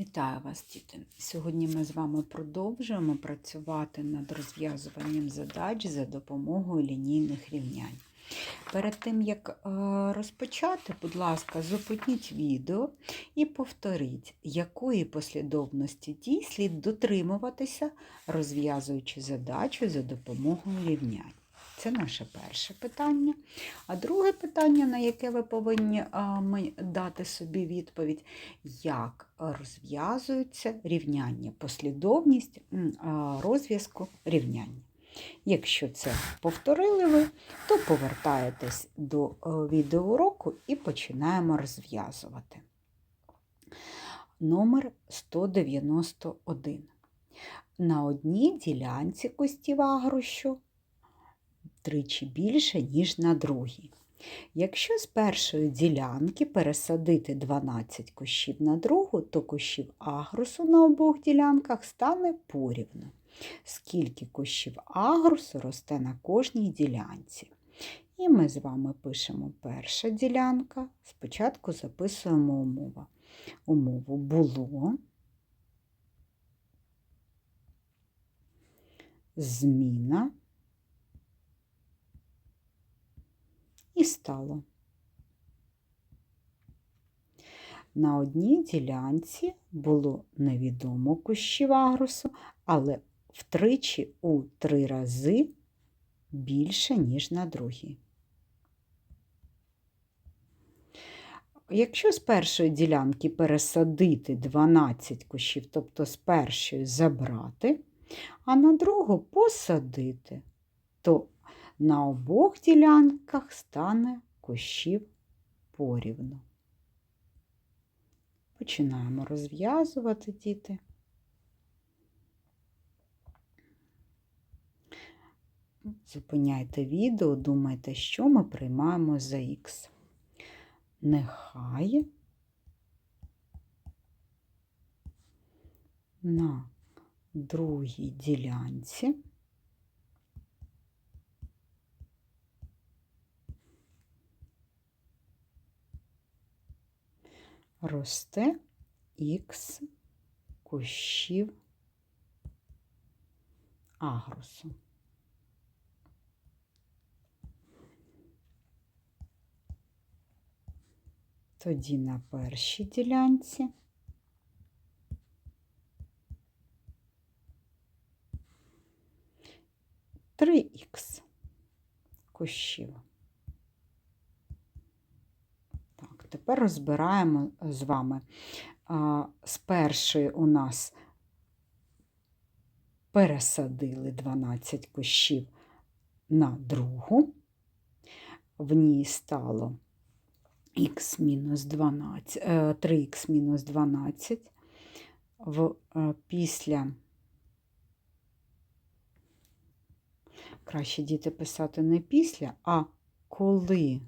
Вітаю вас, діти! Сьогодні ми з вами продовжуємо працювати над розв'язуванням задач за допомогою лінійних рівнянь. Перед тим, як е, розпочати, будь ласка, зупиніть відео і повторіть, якої послідовності дій слід дотримуватися, розв'язуючи задачу за допомогою рівнянь. Це наше перше питання. А друге питання, на яке ви повинні дати собі відповідь, як розв'язуються рівняння, послідовність розв'язку рівняння. Якщо це повторили ви, то повертаєтесь до е, відеоуроку і починаємо розв'язувати. Номер 191. На одній ділянці кустів агрощу тричі більше, ніж на другій. Якщо з першої ділянки пересадити 12 кущів на другу, то кущів агрусу на обох ділянках стане порівну. Скільки кущів агрусу росте на кожній ділянці. І ми з вами пишемо перша ділянка. Спочатку записуємо умову. Умову було. Зміна і стало. На одній ділянці було невідомо кущів агрусу, але втричі у три рази більше, ніж на другій. Якщо з першої ділянки пересадити 12 кущів, тобто з першої забрати, а на другу посадити, то на обох ділянках стане кущів порівну. Починаємо розв'язувати діти. Зупиняйте відео, думайте, що ми приймаємо за х. Нехай на другій ділянці росте х кущів агрусу. Тоді на першій ділянці три х кущів. Так, тепер розбираємо з вами. З першої у нас пересадили 12 кущів на другу, в ній стало х мінус 12, 3х мінус 12, в, е, після краще діти писати не після, а коли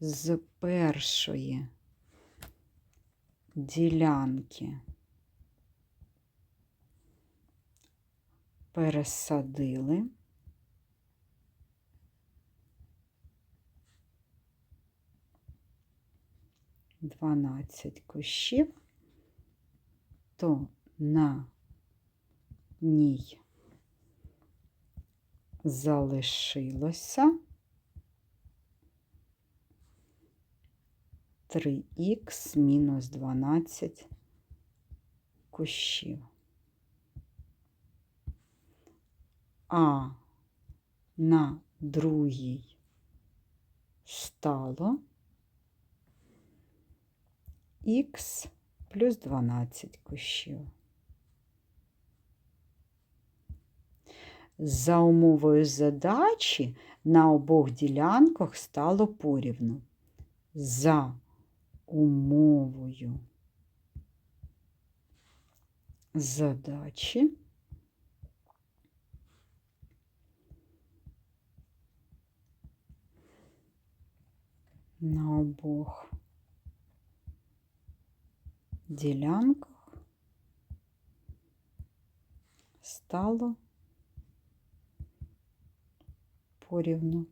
з першої ділянки пересадили. Дванадцять кущів, то на ній залишилося 3х мінус 12 кущів. А на другій стало х плюс 12 кущів. За умовою задачі на обох ділянках стало порівну. За умовою задачі на обох ділянках стало порівну.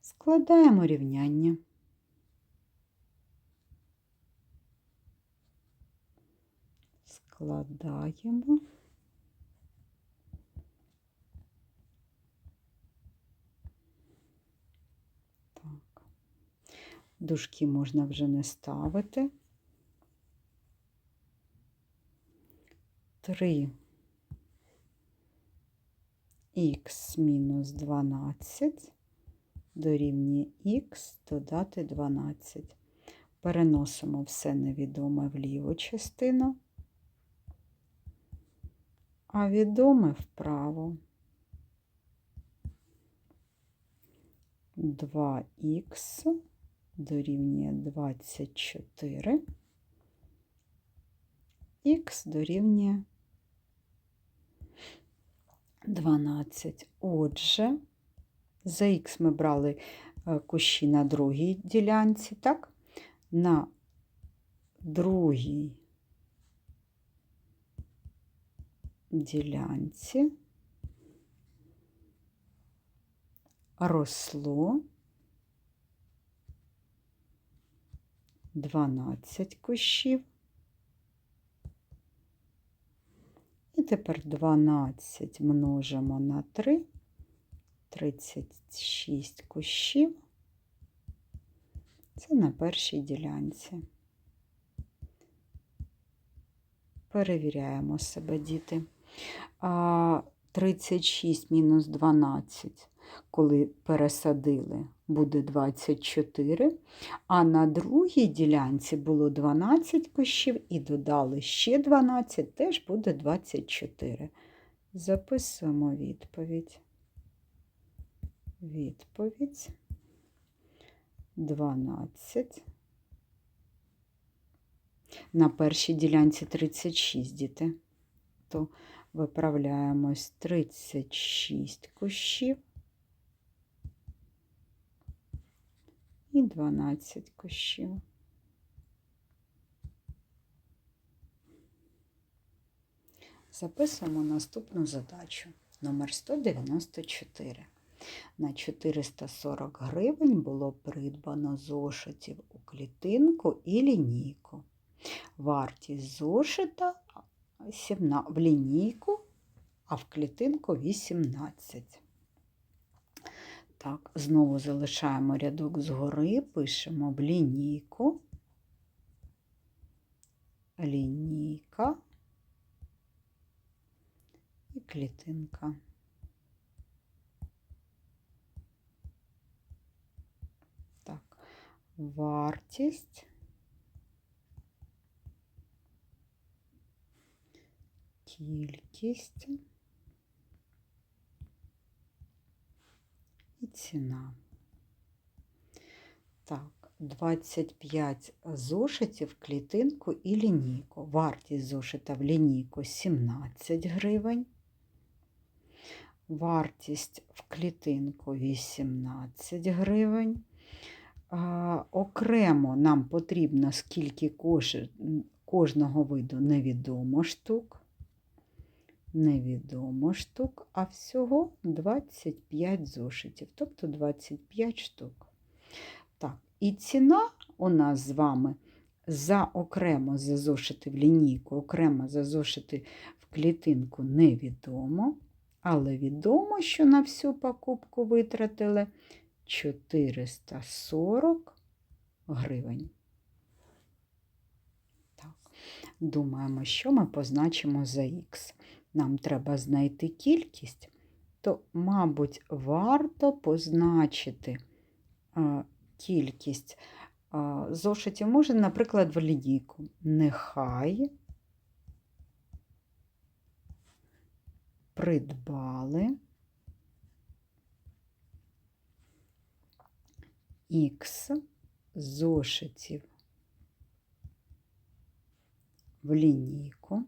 Складаємо рівняння. Складаємо. Так. Дужки можна вже не ставити. 3 х мінус 12 дорівнює х додати 12. Переносимо все невідоме в ліву частину, а відоме вправо. 2х дорівнює 24, х дорівнює 12. Отже, за х ми брали е, кущі на другій ділянці, так? На другій ділянці росло 12 кущів. І тепер 12 множимо на 3, 36 кущів. Це на першій ділянці. Перевіряємо себе, діти. 36 мінус 12, коли пересадили, буде 24, а на другій ділянці було 12 кущів і додали ще 12, теж буде 24. Записуємо відповідь. Відповідь 12. На першій ділянці 36 діти. То виправляємось 36 кущів і 12 кущів. Записуємо наступну задачу номер 194. На 440 гривень було придбано зошитів у клітинку і лінійку. Вартість зошита в лінійку, а в клітинку 18. Так, знову залишаємо рядок згори, пишемо в лінійку, лінійка і клітинка. Так, вартість. Кількість і ціна. Так, 25 зошитів, клітинку і лінійку. Вартість зошита в лінійку 17 гривень. Вартість в клітинку 18 гривень. Окремо нам потрібно, скільки кожного виду невідомо штук. Невідомо штук, а всього 25 зошитів, тобто 25 штук. Так, і ціна у нас з вами за окремо за зошити в лінійку, окремо за зошити в клітинку невідомо. Але відомо, що на всю покупку витратили 440 гривень. Думаємо, що ми позначимо за х. Нам треба знайти кількість, то, мабуть, варто позначити а, кількість а, зошитів, може, наприклад, в лінійку. Нехай придбали х зошитів в лінійку.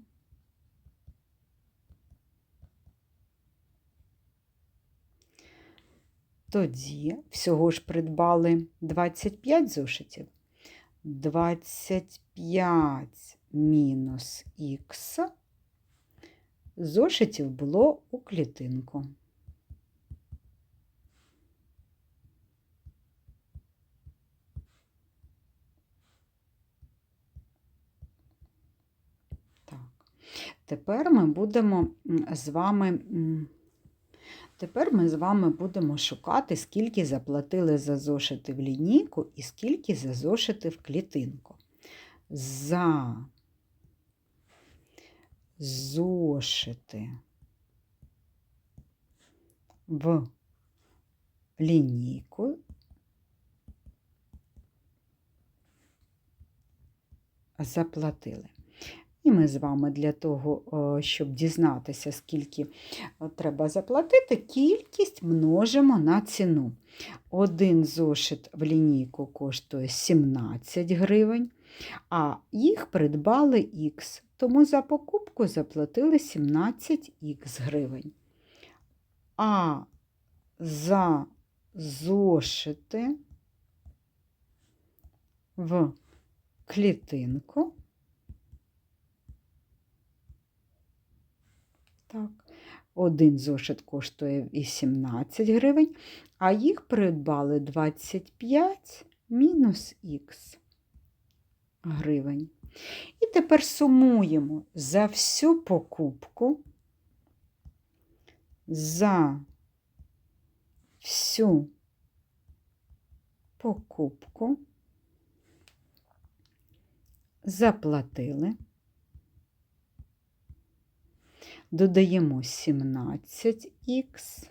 Тоді всього ж придбали 25 зошитів. 25 мінус х зошитів було у клітинку. Тепер ми будемо з вами. Тепер ми з вами будемо шукати, скільки заплатили за зошити в лінійку і скільки за зошити в клітинку. За зошити в лінійку заплатили. І ми з вами для того, щоб дізнатися, скільки треба заплатити, кількість множимо на ціну. Один зошит в лінійку коштує 17 гривень, а їх придбали Х, тому за покупку заплатили 17х гривень. А за зошити в клітинку Так. Один зошит коштує 18 гривень, а їх придбали 25 мінус х гривень. І тепер сумуємо за всю покупку, за всю покупку заплатили. Додаємо 17х,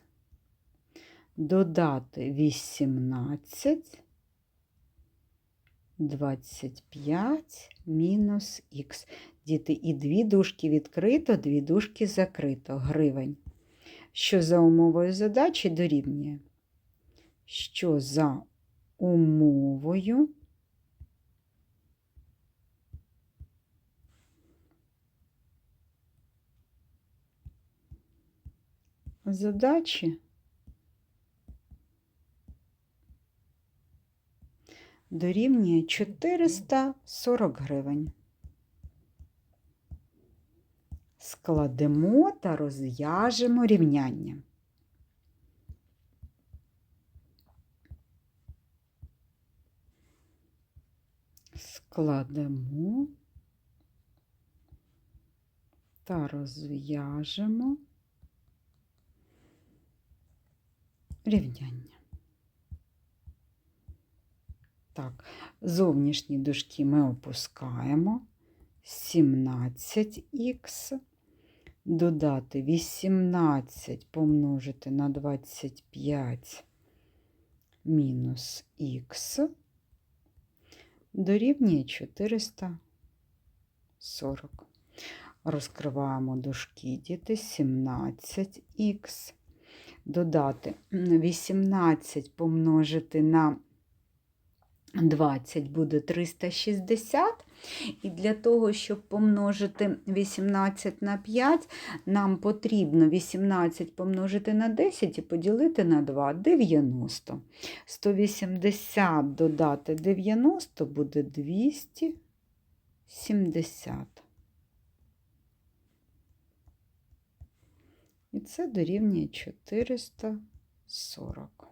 додати 18, 25 мінус х. Діти, і дві дужки відкрито, дві дужки закрито, гривень. Що за умовою задачі дорівнює? Що за умовою задачі дорівнює 440 гривень. Складемо та розв'яжемо рівняння. Складемо та розв'яжемо рівняння. Так, зовнішні дужки ми опускаємо 17х, додати 18 помножити на 25 мінус х дорівнює 440. Розкриваємо дужки діти 17х додати 18 помножити на 20 буде 360. І для того, щоб помножити 18 на 5, нам потрібно 18 помножити на 10 і поділити на 2 90. 180 додати 90 буде 270. І це дорівнює 440.